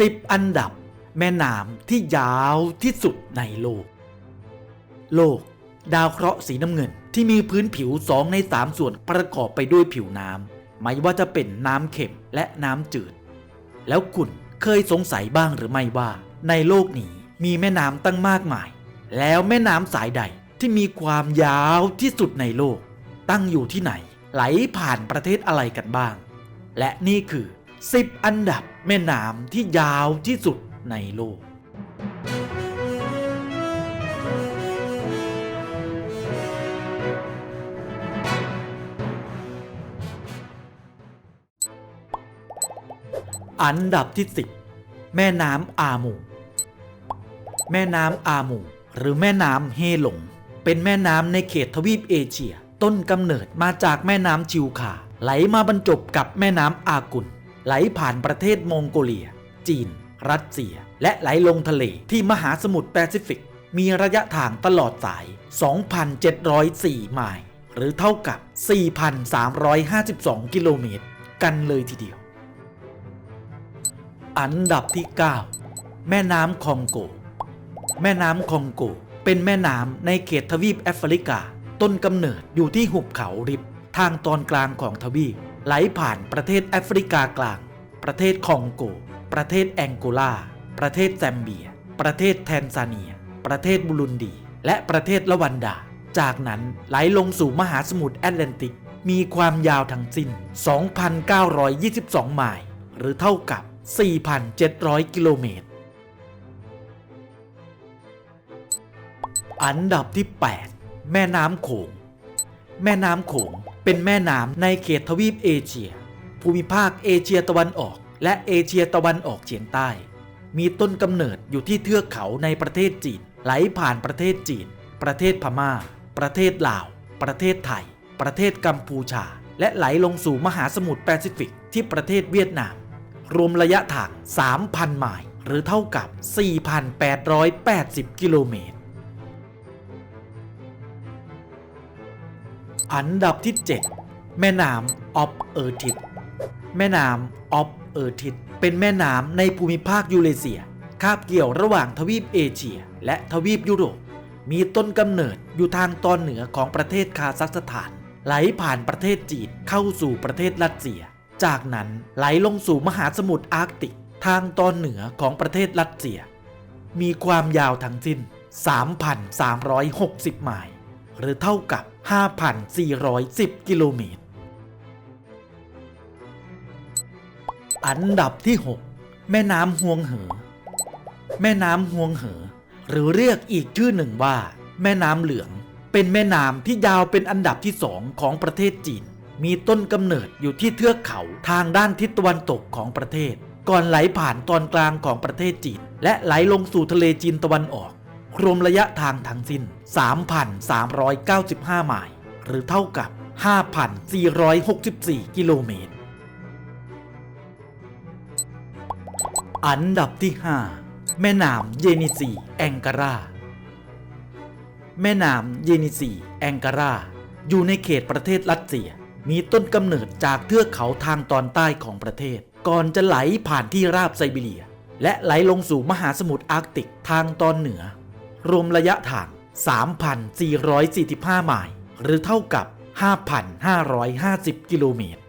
10 อันดับ แม่น้ำที่ยาวที่สุดในโลก โลก ดาวเคราะห์สีน้ำเงินที่มีพื้นผิว 2 ใน 3 ส่วนประกอบไปด้วยผิวน้ำไม่ว่าจะเป็นน้ำเค็มและน้ำจืด แล้วคุณเคยสงสัยบ้างหรือไม่ว่า ในโลกนี้มีแม่น้ำตั้งมากมาย แล้วแม่น้ำสายใดที่มีความยาวที่สุดในโลก ตั้งอยู่ที่ไหน ไหลผ่านประเทศอะไรกันบ้าง และนี่คือ 10 อันดับแม่น้ำที่ยาวที่สุดในโลก อันดับที่ 10 แม่น้ำอามู แม่น้ำอามู หรือแม่น้ำเฮหลง เป็นแม่น้ำในเขตทวีปเอเชีย ต้นกำเนิดมาจากแม่น้ำชิวคาไหลมาบรรจบกับแม่น้ำอากุน ไหลผ่านประเทศมองโกเลีย จีน รัสเซีย และไหลลงทะเลที่มหาสมุทรแปซิฟิก มีระยะทางตลอดสาย 2,704 ไมล์ หรือเท่ากับ 4,352 กิโลเมตร กันเลยทีเดียว อันดับที่ 9 แม่น้ำคองโก แม่น้ำคองโก เป็นแม่น้ำในเขตทวีปแอฟริกา ต้นกำเนิดอยู่ที่หุบเขาริบทางตอนกลางของทวีป ไหลผ่านประเทศแอฟริกากลาง ประเทศคองโก ประเทศแองโกลา ประเทศแซมเบีย ประเทศแทนซาเนีย ประเทศบุรุนดี และประเทศละวันดา จากนั้นไหลลงสู่มหาสมุทรแอตแลนติก มีความยาวทั้งสิ้น 2,922 ไมล์ หรือเท่ากับ 4,700 กิโลเมตร อันดับที่ 8 แม่น้ำโขง แม่น้ำโขง เป็นแม่น้ำในเขตทวีปเอเชีย ภูมิภาคเอเชียตะวันออก และเอเชียตะวันออกเฉียงใต้ มีต้นกำเนิดอยู่ที่เทือกเขาในประเทศจีน ไหลผ่านประเทศจีน ประเทศพม่า ประเทศลาว ประเทศไทย ประเทศกัมพูชา และไหลลงสู่มหาสมุทรแปซิฟิกที่ประเทศเวียดนาม รวมระยะทาง 3,000 ไมล์หรือเท่ากับ 4,880 กิโลเมตร อันดับที่ 7 แม่น้ำออฟเออร์ทิสแม่น้ำออฟเออร์ทิสเป็นแม่น้ำในภูมิภาคยูเรเซีย คาบเกี่ยวระหว่างทวีปเอเชีย และทวีปยุโรป มีต้นกำเนิดอยู่ทางตอนเหนือของประเทศคาซัคสถาน ไหลผ่านประเทศจีนเข้าสู่ประเทศรัสเซีย จากนั้นไหลลงสู่มหาสมุทรอาร์กติก ทางตอนเหนือของประเทศรัสเซีย มีความยาวทั้งสิ้น 3,360 ไมล์ หรือเท่ากับ 5,410 กิโลเมตร อันดับที่ 6 แม่น้ำฮวงเหอ แม่น้ำฮวงเหอ หรือเรียกอีกชื่อหนึ่งว่า แม่น้ำเหลือง เป็นแม่น้ำที่ยาวเป็นอันดับที่สองของประเทศจีน มีต้นกำเนิดอยู่ที่เทือกเขาทางด้านทิศตะวันตกของประเทศ ก่อนไหลผ่านตอนกลางของประเทศจีน และไหลลงสู่ทะเลจีนตะวันออก รวมระยะทางทั้งสิ้น 3,395 ไมล์หรือเท่ากับ 5,464 กิโลเมตร อันดับที่ 5 แม่น้ำเยนิซีแองการา แม่น้ำเยนิซีแองการา อยู่ในเขตประเทศรัสเซีย มีต้นกำเนิดจากเทือกเขาทางตอนใต้ของประเทศ ก่อนจะไหลผ่านที่ราบไซบีเรีย และไหลลงสู่มหาสมุทรอาร์กติกทางตอนเหนือ รวมระยะทาง 3,445 ไมล์หรือเท่ากับ 5,550 กิโลเมตร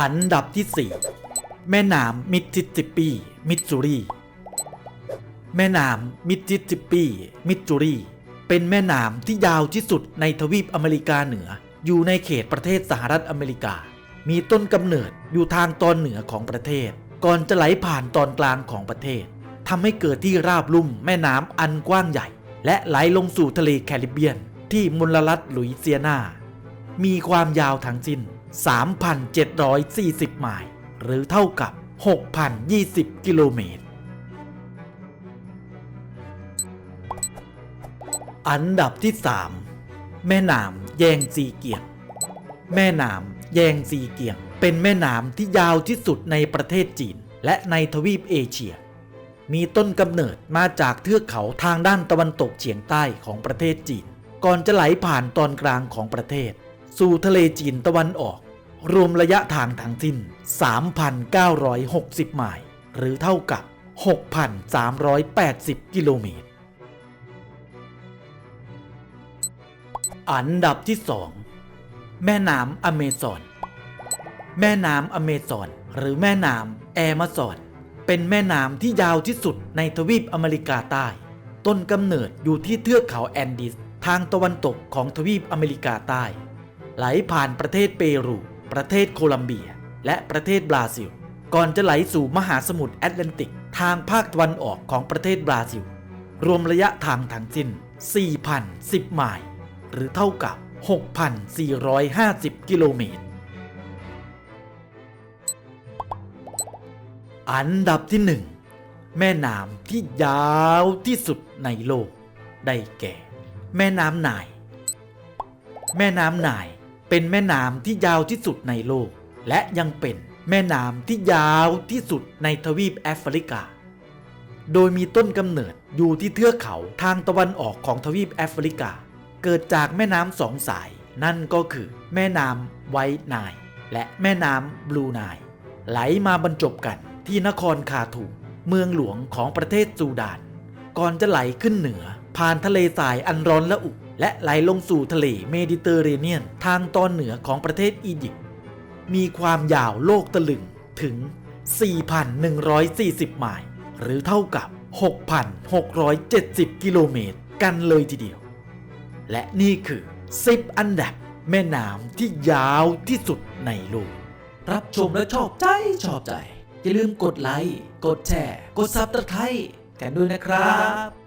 อันดับที่ 4 แม่น้ำมิสซิสซิปปี มิสซูรี แม่น้ำมิสซิสซิปปี มิสซูรี เป็นแม่น้ำที่ยาวที่สุดในทวีปอเมริกาเหนือ อยู่ในเขตประเทศสหรัฐอเมริกา มีต้นกำเนิดอยู่ทางตอนเหนือของประเทศ ก่อนจะไหลผ่านตอนกลางของประเทศ ทำให้เกิดที่ราบลุ่มแม่น้ำอันกว้างใหญ่ และไหลลงสู่ทะเลแคริบเบียน ที่มลรัฐหลุยเซียนา มีความยาวทั้งสิ้น 3,740 ไมล์หรือเท่ากับ 6,020 กิโลเมตร อันดับที่ 3 แม่น้ำแยงซีเกียง แม่น้ำแยงซีเกียง เป็นแม่น้ำที่ยาวที่สุดในประเทศจีน และในทวีปเอเชีย มีต้นกำเนิดมาจากเทือกเขาทางด้านตะวันตกเฉียงใต้ของประเทศจีน ก่อนจะไหลผ่านตอนกลางของประเทศ สู่ทะเลจีนตะวันออก รวมระยะทางทั้งสิ้น 3,960 ไมล์หรือเท่ากับ 6,380 กิโลเมตร อันดับที่ 2 แม่น้ำอเมซอน แม่น้ำอเมซอน หรือแม่น้ำแอมะซอน เป็นแม่น้ำที่ยาวที่สุดในทวีปอเมริกาใต้ ต้นกำเนิดอยู่ที่เทือกเขาแอนดีสทางตะวันตกของทวีปอเมริกาใต้ ไหลผ่านประเทศเปรู ประเทศโคลัมเบีย และประเทศบราซิล ก่อนจะไหลสู่มหาสมุทรแอตแลนติก ทางภาคตะวันออกของประเทศบราซิล รวมระยะทางทั้งสิ้น 4,010 ไมล์ หรือเท่ากับ 6,450 กิโลเมตร อันดับที่1แม่น้ำที่ยาวที่สุดในโลก ได้แก่ แม่น้ำไนาย แม่น้ำไนายเป็นแม่น้ำที่ยาวที่สุดในโลก และยังเป็นแม่น้ำที่ยาวที่สุดในทวีปแอฟริกา โดยมีต้นกำเนิดอยู่ที่เทือกเขาทางตะวันออกของทวีปแอฟริกา เกิดจากแม่น้ำสองสาย นั่นก็คือ แม่น้ำไวท์ไนล์และแม่น้ำบลูไนล์ไหลมาบรรจบกัน ที่นครคาทูเมืองหลวงของประเทศซูดาน ก่อนจะไหลขึ้นเหนือ ผ่านทะเลทรายอันร้อนและอุ และไหลลงสู่ทะเลเมดิเตอร์เรเนียน ทางตอนเหนือของประเทศอียิปต์มีความยาวโลกตะลึงถึง 4,140 ไมล์หรือเท่ากับ 6,670 กิโลเมตรกันเลยทีเดียว และนี่คือ 10 อันดับแม่น้ำที่ยาวที่สุดในโลก รับชมแล้วชอบใจชอบใจ อย่าลืมกดไลค์ กดแชร์ กดซับสไครต์กันด้วยนะครับ